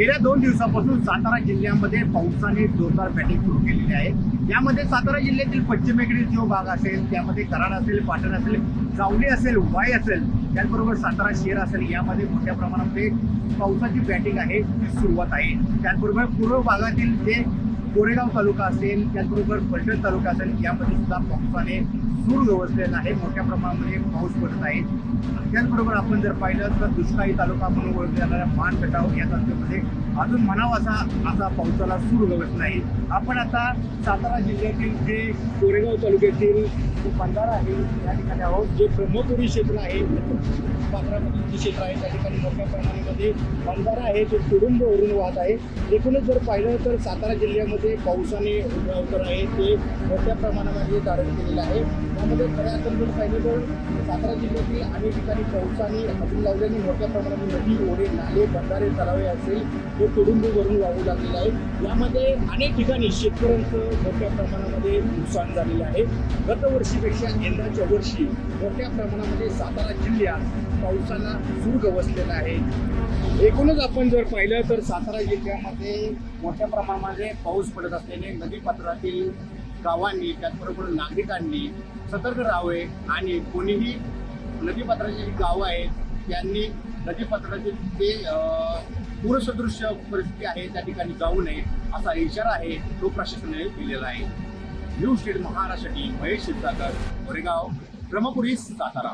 गेल्या दोन दिवसापासून सातारा जिल्ह्यामध्ये पावसाने जोरदार बॅटिंग सुरू केलेली आहे. यामध्ये सातारा जिल्ह्यातील पश्चिमेकडील जो भाग असेल त्यामध्ये कराड असेल पाटण असेल जावली असेल वाई असेल त्याचबरोबर सातारा शहर असेल यामध्ये मोठ्या प्रमाणामध्ये पावसाची बॅटिंग आहे ती सुरुवात आहे. त्याचबरोबर पूर्व भागातील जे कोरेगाव तालुका असेल त्याचबरोबर फलटण तालुका असेल यामध्ये सुद्धा पावसाने सूर गवसलेला आहे. मोठ्या प्रमाणामध्ये पाऊस पडत आहे. त्याचबरोबर आपण जर पाहिलं तर दुष्काळी तालुका म्हणून ओळखल्या जाणाऱ्या मान कटाव या तालुक्यामध्ये अजून म्हणावा असा असा पावसाला सूर गवसला आहे आपण आता सातारा जिल्ह्यातील जे कोरेगाव तालुक्यातील जे बंधारा आहे या ठिकाणी आहोत. जे ब्रह्मपुरी क्षेत्र आहे पात्रामधील जे क्षेत्र आहे त्या ठिकाणी मोठ्या प्रमाणामध्ये बंधारा आहे ते तुडुंबवरून वाहत आहे. एकूणच जर पाहिलं तर सातारा जिल्ह्यामध्ये पावसाने उघडावतर आहे ते मोठ्या प्रमाणामध्ये धारण केलेलं आहे. त्यामध्ये खऱ्या अर्थानं जर पाहिलं तर सातारा जिल्ह्यातील अनेक ठिकाणी पावसाने हजून लावल्याने मोठ्या प्रमाणामध्ये नदी ओढे नाले बंधारे तलावे असेल हे तुडुंबीवरून वाहू लागलेले आहे यामध्ये अनेक ठिकाणी शेतकऱ्यांचं मोठ्या प्रमाणामध्ये नुकसान झालेलं आहे. गतवर्षी वर्षीपेक्षा यंदाच्या वर्षी मोठ्या प्रमाणामध्ये सातारा जिल्ह्यात पावसाला सूर गवसलेला आहे. एकूणच आपण जर पाहिलं तर सातारा जिल्ह्यामध्ये मोठ्या प्रमाणामध्ये पाऊस पडत असल्याने नदीपात्रातील गावांनी त्याचबरोबर नागरिकांनी सतर्क राहावे आणि कोणीही नदीपात्राची जी गावं आहेत त्यांनी नदीपात्राचे जे पूरसदृश्य परिस्थिती आहे त्या ठिकाणी जाऊ नये असा इशारा आहे तो प्रशासनाने दिलेला आहे. न्यूज स्टेट महाराष्ट्रासाठी महेश शिरसागर मोरेगाव ब्रह्मपुरी सातारा.